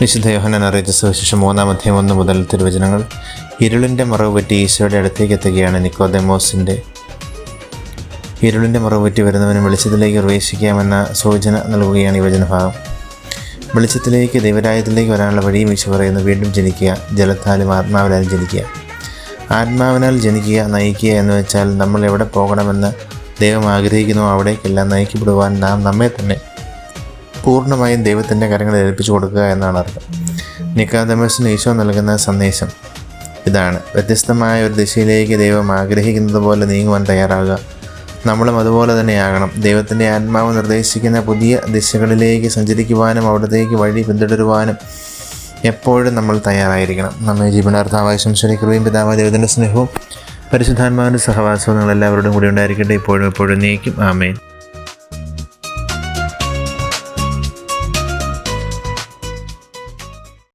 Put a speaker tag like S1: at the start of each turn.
S1: വിശുദ്ധ യോഹനൻ അറിയിച്ച സുവിശേഷം മൂന്നാം ഒന്ന് മുതൽ തിരുവചനങ്ങൾ. ഇരുളിന്റെ മറവ് പറ്റി ഈശോയുടെ അടുത്തേക്ക് എത്തുകയാണ് നിക്കോദെമോസിന്റെ ഇരുളിന്റെ മറവ് പറ്റി വരുന്നവന് വെളിച്ചത്തിലേക്ക് പ്രവേശിക്കാമെന്ന സൂചന നൽകുകയാണ് ഈ വചനഭാഗം. വെളിച്ചത്തിലേക്ക് ദൈവരായത്തിലേക്ക് വരാനുള്ള വഴിയും ഈശോ പറയുന്നു വീണ്ടും ജനിക്കുക ജലത്താലും ആത്മാവിലാലും ജനിക്കുക. ആത്മാവിനാൽ ജനിക്കുക നയിക്കുക എന്ന് വെച്ചാൽ നമ്മൾ എവിടെ പോകണമെന്ന് ദൈവം ആഗ്രഹിക്കുന്നു അവിടേക്കെല്ലാം നയിക്കപ്പെടുവാൻ നാം നമ്മെ തന്നെ പൂർണമായും ദൈവത്തിന്റെ കരങ്ങളെ ഏൽപ്പിച്ചു കൊടുക്കുക എന്നാണ് അർത്ഥം. നിക്കാദമസിന് ഈശോ നൽകുന്ന സന്ദേശം ഇതാണ്. വ്യത്യസ്തമായ ഒരു ദിശയിലേക്ക് ദൈവം ആഗ്രഹിക്കുന്നത് പോലെ നീങ്ങുവാൻ തയ്യാറാകുക. നമ്മളും അതുപോലെ തന്നെയാകണം. ദൈവത്തിന്റെ ആത്മാവ് നിർദ്ദേശിക്കുന്ന പുതിയ ദിശകളിലേക്ക് സഞ്ചരിക്കുവാനും അവിടത്തേക്ക് വഴി പിന്തുടരുവാനും എപ്പോഴും നമ്മൾ തയ്യാറായിരിക്കണം. നമ്മെ ജീവനാർത്ഥാവായ സംശയിക്കുകയും പിതാവായ ദൈവത്തിന്റെ സ്നേഹവും പരിശുദ്ധാത്മാവിന്റെ സഹവാസവും നിങ്ങളെല്ലാവരോടും കൂടി ഉണ്ടായിരിക്കട്ടെ. ഇപ്പോഴും എപ്പോഴും നീക്കും ആമേൻ.